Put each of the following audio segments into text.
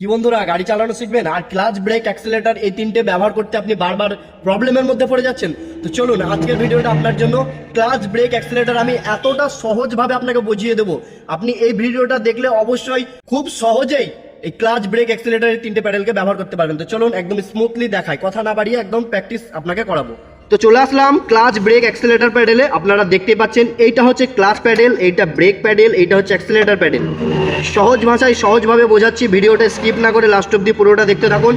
কি বন্ধুরা, গাড়ি চালানো শিখবেন? আর ক্লাচ, ব্রেক, অ্যাক্সিলেটর এই তিনটে ব্যবহার করতে আপনি বারবার প্রবলেমের মধ্যে পড়ে যাচ্ছেন। তো চলুন, আজকের ভিডিওটা আপনার জন্য ক্লাচ, ব্রেক, অ্যাক্সিলেটর আমি এতটা সহজভাবে আপনাকে বুঝিয়ে দেবো। আপনি এই ভিডিওটা দেখলে অবশ্যই খুব সহজেই এই ক্লাচ, ব্রেক, অ্যাক্সিলেটর এই তিনটে প্যাডেলকে ব্যবহার করতে পারবেন। তো চলুন, একদম স্মুথলি দেখায় কথা না বাড়িয়ে একদম প্র্যাকটিস আপনাকে করাবো। তো চলে আসলাম ক্লাচ ব্রেক অ্যাক্সেলেটার প্যাডেলে আপনারা দেখতে পাচ্ছেন, এইটা হচ্ছে ক্লাচ প্যাডেল এইটা ব্রেক প্যাডেল এইটা হচ্ছে অ্যাক্সেলেটার প্যাডেল সহজ ভাষায় সহজভাবে বোঝাচ্ছি, ভিডিওটা স্কিপ না করে লাস্ট অব্দি পুরোটা দেখতে থাকুন।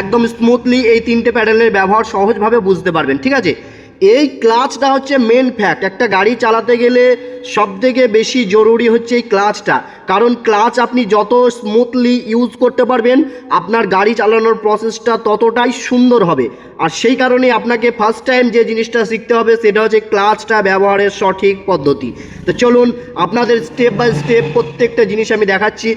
একদম স্মুথলি এই তিনটে প্যাডেলের ব্যবহার সহজভাবে বুঝতে পারবেন, ঠিক আছে? এই ক্লাচটা হচ্ছে মেন ফ্যাক্ট একটা গাড়ি চালাতে গেলে সব থেকে বেশি জরুরি হচ্ছে এই ক্লাচটা। কারণ ক্লাচ আপনি যত স্মুথলি ইউজ করতে পারবেন, আপনার গাড়ি চালানোর প্রসেসটা ততটাই সুন্দর হবে। আর সেই কারণে আপনাকে ফার্স্ট টাইম যে জিনিসটা শিখতে হবে, সেটা হচ্ছে ক্লাচটা ব্যবহারের সঠিক পদ্ধতি। তো চলুন, আপনাদের স্টেপ বাই স্টেপ প্রত্যেকটা জিনিস আমি দেখাচ্ছি।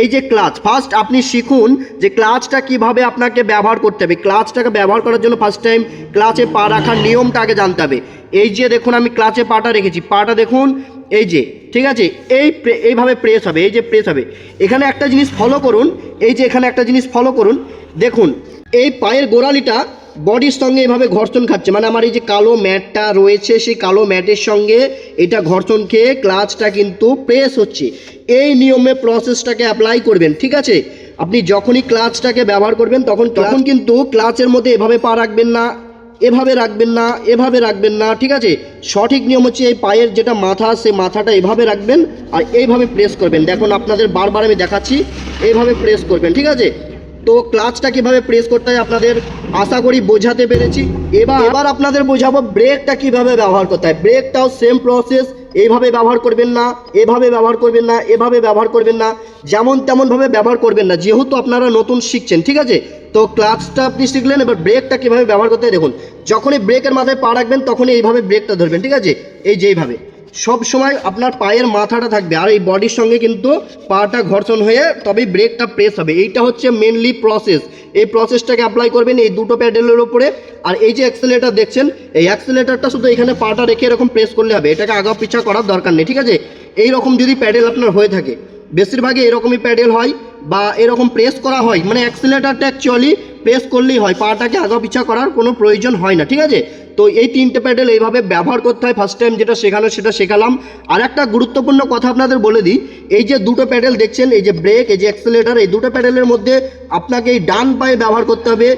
এই যে ক্লাচ ফার্স্ট আপনি শিখুন যে ক্লাচটা কীভাবে আপনাকে ব্যবহার করতে হবে। ক্লাচটাকে ব্যবহার করার জন্য ফার্স্ট টাইম ক্লাচে পা রাখার নিয়মটা জানতে হবে। এই যে দেখুন, আমি ক্লাচে পাটা রেখেছি। পাটা দেখুন, এই যে, ঠিক আছে? এই এইভাবে প্রেস হবে, এই যে প্রেস হবে। এখানে একটা জিনিস ফলো করুন, এই যে এখানে একটা জিনিস ফলো করুন। দেখুন, এই পায়ের গোড়ালিটা বডির সঙ্গে এভাবে ঘর্ষণ খাচ্ছে। মানে আমার এই যে কালো ম্যাটটা রয়েছে, সেই কালো ম্যাটের সঙ্গে এটা ঘর্ষণ খেয়ে ক্লাচটা কিন্তু প্রেস হচ্ছে। এই নিয়মে প্রসেসটাকে অ্যাপ্লাই করবেন, ঠিক আছে? আপনি যখনই ক্লাচটাকে ব্যবহার করবেন, তখন তখন কিন্তু ক্লাচের মধ্যে এভাবে পা রাখবেন না। এভাবে রাখবেন না, এভাবে রাখবেন না, ঠিক আছে? সঠিক নিয়ম হচ্ছে এই পায়ের যেটা মাথা, সেই মাথাটা এভাবে রাখবেন আর এইভাবে প্রেস করবেন। দেখুন, আপনাদের বারবার আমি দেখাচ্ছি, এইভাবে প্রেস করবেন, ঠিক আছে? তো ক্লাচটা কীভাবে প্রেস করতে হয় আপনাদের? আশা করি বোঝাতে পেরেছি। এবার এবার আপনাদের বোঝাবো ব্রেকটা কীভাবে ব্যবহার করতে হয়। ব্রেকটাও সেম প্রসেস এইভাবে ব্যবহার করবেন না, এভাবে ব্যবহার করবেন না, এভাবে ব্যবহার করবেন না, যেমন তেমনভাবে ব্যবহার করবেন না, যেহেতু আপনারা নতুন শিখছেন, ঠিক আছে? তো ক্লাচটা আপনি শিখলেন এবার ব্রেকটা কীভাবে ব্যবহার করতে দেখুন, যখনই ব্রেকের মাথায় পা রাখবেন, তখনই এইভাবে ব্রেকটা ধরবেন, ঠিক আছে? এই যে এইভাবে। সব সময় আপনার পায়ের মাথাটা থাকবে, আর এই বডির সঙ্গে কিন্তু পাটা ঘর্ষণ হয়ে তবেই ব্রেকটা প্রেস হবে। এইটা হচ্ছে মেনলি প্রসেস এই প্রসেসটাকে অ্যাপ্লাই করবেন এই দুটো প্যাডেলের ওপরে আর এই যে অ্যাক্সেলেটার দেখছেন, এই অ্যাক্সেলেটারটা শুধু এখানে পাটা রেখে এরকম প্রেস করলে হবে, এটাকে আগা পিছা করার দরকার নেই, ঠিক আছে? এই রকম যদি প্যাডেল আপনার হয়ে থাকে, বেশিরভাগই এরকমই প্যাডেল হয়। বা এরকম প্রেস করা হয় মানে অ্যাক্সিলেটারটা অ্যাকচুয়ালি প্রেস করলেই হয়, পাটাকে আগা পিছা করার কোনো প্রয়োজন হয় না, ঠিক আছে? তো এই তিনটে প্যাডেল এইভাবে ব্যবহার করতে হয় ফার্স্ট টাইম যেটা শেখানো, সেটা শেখালাম। আর একটা গুরুত্বপূর্ণ কথা আপনাদের বলে দিই, এই যে দুটো প্যাডেল দেখছেন, এই যে ব্রেক এই যে অ্যাক্সিলেটার এই দুটো প্যাডেলের মধ্যে আপনাকে এই ডান পায়ে ব্যবহার করতে হবে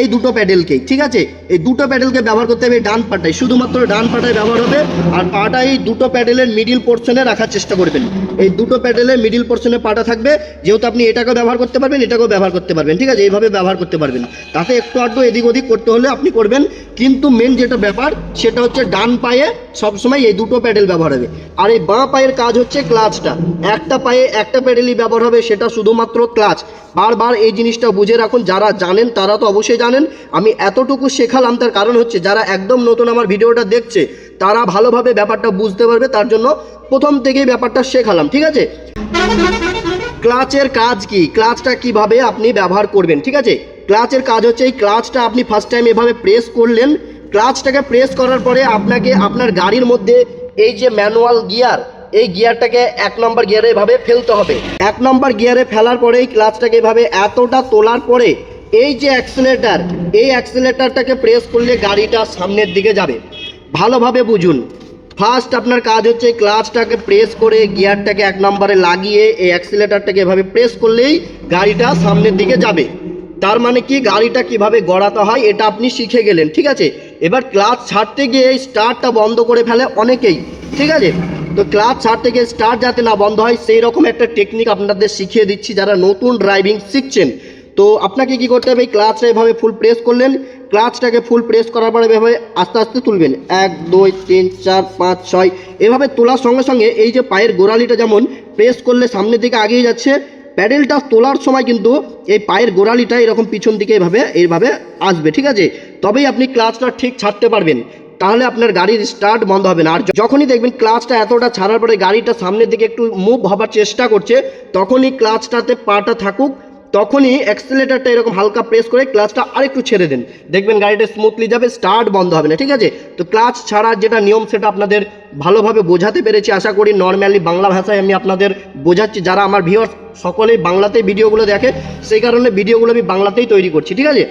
এই দুটো প্যাডেলকেই ঠিক আছে? এই দুটো প্যাডেলকে ব্যবহার করতে হবে ডান পাটায়, শুধুমাত্র ডান পাটায় ব্যবহার হবে, আর পাটা এই দুটো প্যাডেলের মিডিল পোর্শনে রাখার চেষ্টা করবেন। এই দুটো প্যাডেলের মিডিল পোর্শনে পাটা থাকবে, যেহেতু আপনি এটাকেও ব্যবহার করতে পারবেন, এটাকেও ব্যবহার করতে পারবেন, ঠিক আছে? এইভাবে ব্যবহার করতে পারবেন। তাতে একটু আধটু এদিক ওদিক করতে হলে আপনি করবেন, কিন্তু মেন যেটা ব্যাপার, সেটা হচ্ছে ডান পায়ে সবসময় এই দুটো প্যাডেল ব্যবহার হবে। আর এই বাঁ পায়ের কাজ হচ্ছে ক্লাচটা একটা পায়ে একটা প্যাডেলই ব্যবহার হবে, সেটা শুধুমাত্র ক্লাচ বারবার এই জিনিসটা বুঝে রাখুন, যারা জানেন তারা তো অবশ্যই জানেন, আমি এতটুকু শেখালাম তার কারণ হচ্ছে যারা একদম নতুন আমার ভিডিওটা দেখছে, তারা ভালোভাবে ব্যাপারটা বুঝতে পারবে, তার জন্য প্রথম থেকেই ব্যাপারটা শেখালাম, ঠিক আছে? ক্লাচের কাজ কি? ক্লাচটা কীভাবে আপনি ব্যবহার করবেন, ঠিক আছে? ক্লাচের কাজ হচ্ছে এই ক্লাচটা আপনি ফার্স্ট টাইম এভাবে প্রেস করলেন, ক্লাচটাকে প্রেস করার পরে আপনাকে আপনার গাড়ির মধ্যে এই যে ম্যানুয়াল গিয়ার এই গিয়ারটাকে এক নম্বর গিয়ারে এভাবে ফেলতে হবে। এক নম্বর গিয়ারে ফেলার পরে এই ক্লাচটাকে এভাবে এতটা তোলার পরে এই যে অ্যাক্সিলেটার, এই অ্যাক্সিলেটারটাকে প্রেস করলে গাড়িটা সামনের দিকে যাবে। ভালোভাবে বুঝুন। ফার্স্ট আপনার কাজ হচ্ছে ক্লাচটাকে প্রেস করে গিয়ারটাকে এক নম্বরে লাগিয়ে এই অ্যাক্সিলেটারটাকে এভাবে প্রেস করলেই গাড়িটা সামনের দিকে যাবে। তার মানে কি? গাড়িটা কীভাবে গড়াতে হয় এটা আপনি শিখে গেলেন, ঠিক আছে? এবার ক্লাচ ছাড়তে গিয়ে এই স্টার্টটা বন্ধ করে ফেলে অনেকেই, ঠিক আছে? তো ক্লাচ ছাড়তে গিয়ে স্টার্ট যাতে না বন্ধ হয় সেই রকম একটা টেকনিক আপনাদের শিখিয়ে দিচ্ছি যারা নতুন ড্রাইভিং শিখছেন। তো আপনাকে কি করতে হবে? এই ক্লাচটা এভাবে ফুল প্রেস করলেন। ক্লাচটাকে ফুল প্রেস করার পরে এভাবে আস্তে আস্তে তুলবেন। এক, দুই, তিন, চার, পাঁচ, ছয়। এভাবে তোলার সঙ্গে সঙ্গে এই যে পায়ের গোড়ালিটা যেমন প্রেস করলে সামনের দিকে আগিয়ে যাচ্ছে, প্যাডেলটা তোলার সময় কিন্তু এই পায়ের গোড়ালিটা এরকম পিছন দিকে এভাবে এইভাবে আসবে, ঠিক আছে? তবেই আপনি ক্লাচটা ঠিক ছাড়তে পারবেন। তাহলে আপনার গাড়ির স্টার্ট বন্ধ হবে না। আর যখনই দেখবেন ক্লাচটা এতটা ছাড়ার পরে গাড়িটা সামনের দিকে একটু মুভ হবার চেষ্টা করছে, তখনই ক্লাচটাতে পাটা থাকুক। তখনই অ্যাক্সিলেটারটা এরকম হালকা প্রেস করে ক্লাচটা আরেকটু ছেড়ে দেন। দেখবেন গাড়িটা স্মুথলি যাবে স্টার্ট বন্ধ হবে না, ঠিক আছে? তো ক্লাচ ছাড়ার যেটা নিয়ম, সেটা আপনাদের ভালোভাবে বোঝাতে পেরেছি। আশা করি নর্মালি বাংলা ভাষায় আমি আপনাদের বোঝাচ্ছি। যারা আমার ভিউয়ার সকলেই বাংলাতেই ভিডিওগুলো দেখে, সেই কারণে ভিডিওগুলো আমি বাংলাতেই তৈরি করছি, ঠিক আছে?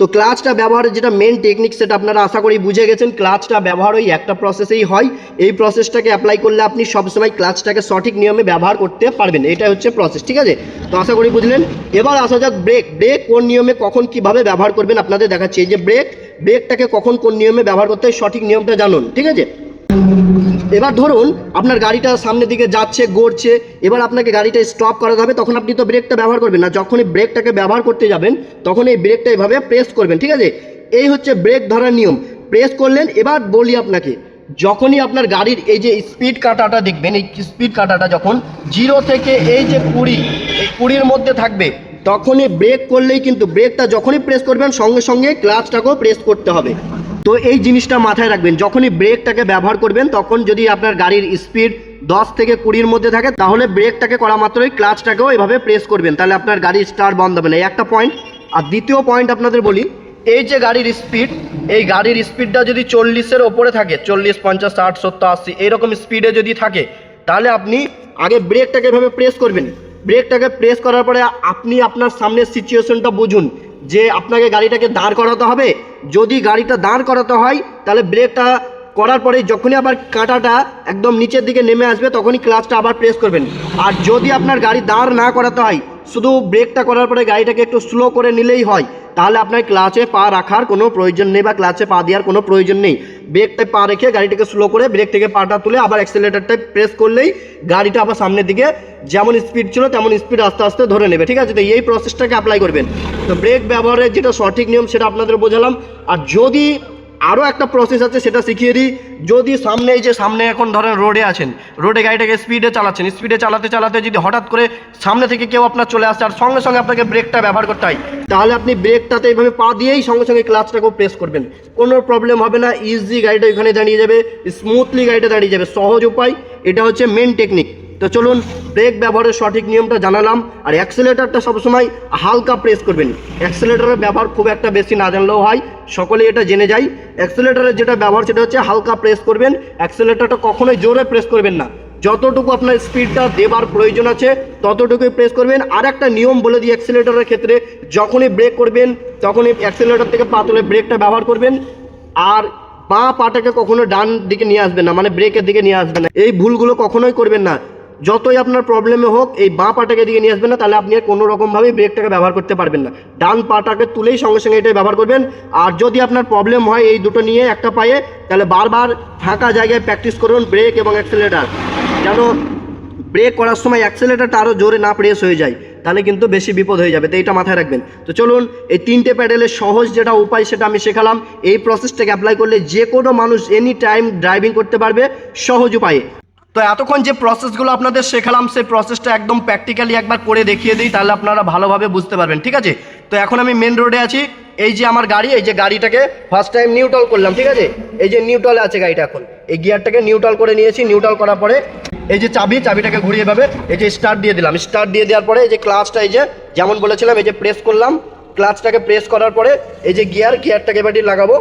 তো ক্লাচটা ব্যবহারের যেটা মেন টেকনিক সেটা আপনারা আশা করি বুঝে গেছেন, ক্লাচটা ব্যবহার ওই একটা প্রসেসেই হয়। এই প্রসেসটাকে অ্যাপ্লাই করলে আপনি সবসময় ক্লাচটাকে সঠিক নিয়মে ব্যবহার করতে পারবেন এটা হচ্ছে প্রসেস ঠিক আছে? তো আশা করি বুঝলেন? এবার আসা যাক ব্রেক ব্রেক কোন নিয়মে কখন কীভাবে ব্যবহার করবেন আপনাদের দেখাচ্ছি, এই যে ব্রেক ব্রেকটাকে কখন কোন নিয়মে ব্যবহার করতে হয়, সঠিক নিয়মটা জানুন, ঠিক আছে? এবার ধরুন আপনার গাড়িটা সামনের দিকে যাচ্ছে, গড়ছে, এবার আপনাকে গাড়িটা স্টপ করাতে হবে, তখন আপনি তো ব্রেকটা ব্যবহার করবেন না। যখনই ব্রেকটাকে ব্যবহার করতে যাবেন তখন এই ব্রেকটা এভাবে প্রেস করবেন, ঠিক আছে? এই হচ্ছে ব্রেক ধরার নিয়ম। প্রেস করলেন, এবার বলি আপনাকে, যখনই আপনার গাড়ির এই যে স্পিড কাটাটা দেখবেন, এই স্পিড কাটাটা যখন জিরো থেকে এই যে কুড়ি, এই কুড়ির মধ্যে থাকবে, তখনই ব্রেক করলেই কিন্তু ব্রেকটা যখনই প্রেস করবেন, সঙ্গে সঙ্গে ক্লাচটাকেও প্রেস করতে হবে। তো এই জিনিসটা মাথায় রাখবেন, যখনই ব্রেকটাকে ব্যবহার করবেন, তখন যদি আপনার গাড়ির স্পিড দশ থেকে কুড়ির মধ্যে থাকে, তাহলে ব্রেকটাকে করা মাত্রই ক্লাচটাকেও এভাবে প্রেস করবেন, তাহলে আপনার গাড়ির স্টার বন্ধ হবে না। এই একটা পয়েন্ট আর দ্বিতীয় পয়েন্ট আপনাদের বলি, এই যে গাড়ির স্পিড, এই গাড়ির স্পিডটা যদি চল্লিশের ওপরে থাকে, চল্লিশ, পঞ্চাশ, ষাট, সত্তর, আশি এইরকম স্পিডে যদি থাকে, তাহলে আপনি আগে ব্রেকটাকে এভাবে প্রেস করবেন। ব্রেকটাকে প্রেস করার পরে আপনি আপনার সামনের সিচুয়েশনটা বুঝুন। যে আপনাকে গাড়িটাকে দাঁড় করাতে হবে, যদি গাড়িটা দাঁড় করাতে হয়, তাহলে ব্রেকটা করার পরে যখনই আবার কাঁটাটা একদম নিচের দিকে নেমে আসবে, তখনই ক্লাচটা আবার প্রেস করবেন। আর যদি আপনার গাড়ি দাঁড় না করাতে হয়, শুধু ব্রেকটা করার পরে গাড়িটাকে একটু স্লো করে নিলেই হয় তাহলে আপনার ক্লাচে পা রাখার কোনো প্রয়োজন নেই বা ক্লাচে পা দেওয়ার কোনো প্রয়োজন নেই। ব্রেকটায় পা রেখে গাড়িটাকে স্লো করে ব্রেক থেকে পাটা তুলে আবার অ্যাক্সেলেটারটা প্রেস করলেই গাড়িটা আবার সামনের দিকে যেমন স্পিড ছিল তেমন স্পিড আস্তে আস্তে ধরে নেবে। ঠিক আছে? তো এই প্রসেসটাকে অ্যাপ্লাই করবেন। তো ব্রেক ব্যবহারের যেটা সঠিক নিয়ম সেটা আপনাদের বোঝালাম। আর যদি আরও একটা প্রসেস আছে, সেটা শিখিয়ে দিই। যদি সামনে যে, সামনে এখন ধরেন রোডে আছেন রোডে গাড়িটাকে স্পিডে চালাচ্ছেন স্পিডে চালাতে চালাতে যদি হঠাৎ করে সামনে থেকে কেউ আপনার চলে আসছে আর সঙ্গে সঙ্গে আপনাকে ব্রেকটা ব্যবহার করতে হয়, তাহলে আপনি ব্রেকটাতে এইভাবে পা দিয়েই সঙ্গে সঙ্গে ক্লাচটাকেও প্রেস করবেন। কোনো প্রবলেম হবে না ইজি গাড়িটা এখানে দাঁড়িয়ে যাবে স্মুথলি গাড়িটা দাঁড়িয়ে যাবে। সহজ উপায়, এটা হচ্ছে মেন টেকনিক তো চলুন ব্রেক ব্যবহারের সঠিক নিয়মটা জানালাম। আর অ্যাক্সেলেটারটা সবসময় হালকা প্রেস করবেন। অ্যাক্সেলেটারের ব্যবহার খুব একটা বেশি না জানলেও হয় সকলে এটা জেনে যায়। অ্যাক্সেলেটারের যেটা ব্যবহার, সেটা হচ্ছে হালকা প্রেস করবেন। অ্যাক্সেলেটারটা কখনোই জোরে প্রেস করবেন না। যতটুকু আপনার স্পিডটা দেবার প্রয়োজন আছে, ততটুকুই প্রেস করবেন। আর একটা নিয়ম বলে দিই অ্যাক্সেলেটারের ক্ষেত্রে, যখনই ব্রেক করবেন, তখনই অ্যাক্সেলেটার থেকে পা তুলে ব্রেকটা ব্যবহার করবেন। আর বাঁ পাটাকে কখনো ডান দিকে নিয়ে আসবেন না মানে ব্রেকের দিকে নিয়ে আসবেন না। এই ভুলগুলো কখনোই করবেন না। যতই আপনার প্রবলেমে হোক, এই বাঁ পাটাকে দিকে নিয়ে আসবেন না, তাহলে আপনি আর কোনো রকমভাবেই ব্রেকটাকে ব্যবহার করতে পারবেন না। ডান পাটাকে তুলেই সঙ্গে সঙ্গে এটাই ব্যবহার করবেন। আর যদি আপনার প্রবলেম হয় এই দুটো নিয়ে একটা পায়ে, তাহলে বারবার ফাঁকা জায়গায় প্র্যাকটিস করুন ব্রেক এবং অ্যাক্সেলেটার যেন ব্রেক করার সময় অ্যাক্সেলেটারটা আরও জোরে না প্রেস হয়ে যায়, তাহলে কিন্তু বেশি বিপদ হয়ে যাবে। তো এইটা মাথায় রাখবেন। তো চলুন, এই তিনটে প্যাডেলের সহজ যেটা উপায় সেটা আমি শেখালাম। এই প্রসেসটাকে অ্যাপ্লাই করলে যে কোনো মানুষ এনি টাইম ড্রাইভিং করতে পারবে, সহজ উপায়ে। তো এতক্ষণ যে প্রসেসগুলো আপনাদের শেখালাম, সেই প্রসেসটা একদম প্র্যাকটিক্যালি একবার করে দেখিয়ে দিই, তাহলে আপনারা ভালোভাবে বুঝতে পারবেন, ঠিক আছে? তো এখন আমি মেন রোডে আছি, এই যে আমার গাড়ি, এই যে গাড়িটাকে ফার্স্ট টাইম নিউট্রাল করলাম, ঠিক আছে? এই যে নিউট্রালে আছে গাড়িটা এখন, এই গিয়ারটাকে নিউট্রাল করে নিয়েছি নিউট্রাল করার পরে এই যে চাবি, চাবিটাকে ঘুরিয়ে পাবে এই যে স্টার্ট দিয়ে দিলাম স্টার্ট দিয়ে দেওয়ার পরে এই যে ক্লাচটা এই যে যেমন বলেছিলাম, এই যে প্রেস করলাম ক্লাচটাকে প্রেস করার পরে এই যে গিয়ার গিয়ারটাকে এবারটি লাগাবো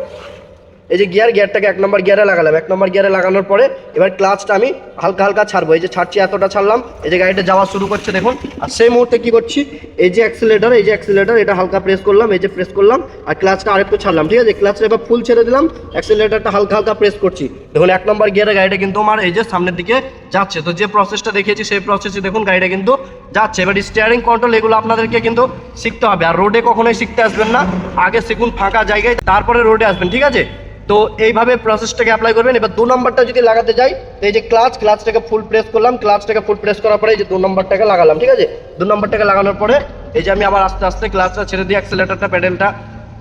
এই যে গিয়ার গিয়ারটাকে এক নম্বর গিয়ারে লাগালাম। এক নম্বর গিয়ারে লাগানোর পরে এবার ক্লাচটা আমি হালকা হালকা ছাড়বো। এই যে ছাড়ছি, এতটা ছাড়লাম। এই যে গাড়িটা যাওয়া শুরু করছে, দেখুন। আর সেই মুহূর্তে কি করছি? এই যে অ্যাক্সিলেটার এই যে অ্যাক্সিলেটার এটা হালকা প্রেস করলাম, এই যে প্রেস করলাম। আর ক্লাচটা আরেকটু ছাড়লাম। ঠিক আছে? ক্লাচটা এবার ফুল ছেড়ে দিলাম। অ্যাক্সিলেটারটা হালকা হালকা প্রেস করছি। দেখুন, এক নম্বর গিয়ারে গাড়িটা কিন্তু আমার এই যে সামনের দিকে যাচ্ছে। তো যে প্রসেসটা দেখিয়েছি, সেই প্রসেসে দেখুন, গাড়িটা কিন্তু যাচ্ছে। এবার স্টিয়ারিং কন্ট্রোল এগুলো আপনাদেরকে কিন্তু শিখতে হবে। আর রোডে কখনোই শিখতে আসবেন না। আগে শিখুন ফাঁকা জায়গায়, তারপরে রোডে আসবেন। ঠিক আছে? তো এইভাবে প্রসেসটাকে অ্যাপ্লাই করবেন। এবার দু নম্বরটা যদি লাগাতে যাই এই যে ক্লাচ ক্লাচটাকে ফুল প্রেস করলাম ক্লাচটাকে ফুল প্রেস করার পরে এই যে দু নম্বরটাকে লাগালাম, ঠিক আছে? দু নম্বরটাকে লাগানোর পরে এই যে আমি আবার আস্তে আস্তে ক্লাচটা ছেড়ে দিই অ্যাক্সেলেটারটা প্যাডেলটা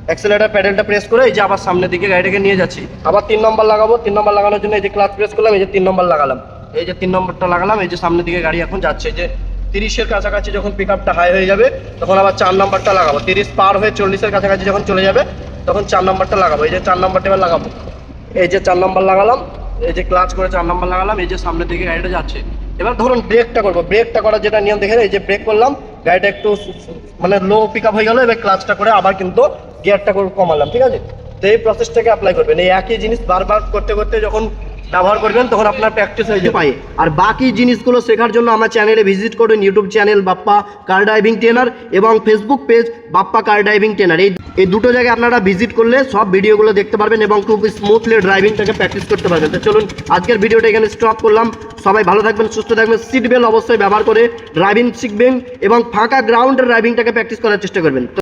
অ্যাক্সেলেটার প্যাডেলটা প্রেস করে এই যে আবার সামনের দিকে গাড়িটাকে নিয়ে যাচ্ছি। আবার তিন নম্বর লাগাবো। তিন নম্বর লাগানোর জন্য এই যে ক্লাচ প্রেস করলাম, এই যে তিন নম্বর লাগালাম। এই যে তিন নম্বরটা লাগালাম, এই যে সামনের দিকে গাড়ি এখন যাচ্ছে। যে তিরিশের কাছাকাছি যখন পিক আপটা হাই হয়ে যাবে, তখন আবার চার নম্বরটা লাগাবো। তিরিশ পার হয়ে চল্লিশের কাছাকাছি যখন চলে যাবে তখন চার নম্বরটা লাগাবো। এই যে চার নম্বরটা এবার লাগাবো। এই যে চার নম্বর লাগালাম, এই যে ক্লাচ করে চার নম্বর লাগালাম, এই যে সামনের দিকে গাড়িটা যাচ্ছে। এবার ধরুন ব্রেকটা করব। ব্রেকটা করার যেটা নিয়ম দেখে এই যে ব্রেক করলাম, গাড়িটা একটু মানে লো পিক আপ হয়ে গেলো, এবার ক্লাচটা করে আবার কিন্তু গিয়ারটা করে কমালাম, ঠিক আছে? তো এই প্রসেসটাকে অ্যাপ্লাই করবেন। এই একই জিনিস বারবার করতে করতে যখন ব্যবহার করবেন, তখন আপনার প্র্যাকটিস হয়ে যাবে। আর বাকি জিনিসগুলো শেখার জন্য আমার চ্যানেলে ভিজিট করুন YouTube channel Bappa car driving trainer এবং Facebook page Bappa car driving trainer এই এই দুটো জায়গায় আপনারা ভিজিট করলে সব ভিডিওগুলো দেখতে পারবেন এবং খুব স্মুথলি ড্রাইভিংটাকে প্র্যাকটিস করতে পারবেন। তো চলুন, আজকের ভিডিওটা এখানে স্টপ করলাম। সবাই ভালো থাকবেন, সুস্থ থাকবেন সিট বেল্ট অবশ্যই ব্যবহার করে ড্রাইভিং শিখবেন এবং ফাঁকা গ্রাউন্ডের ড্রাইভিংটাকে প্র্যাকটিস করার চেষ্টা করবেন।